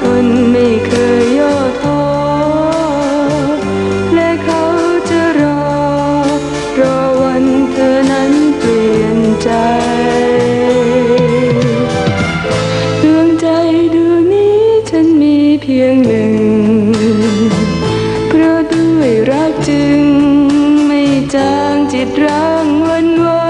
ทนไม่เคยย่อท้อและเขาจะรอ รอวันเธอนั้นเปลี่ยนใจดวงใจดวงนี้ฉันมีเพียงหนึ่ง เพราะด้วยรักจึงไม่จางจิตร้างวันไว้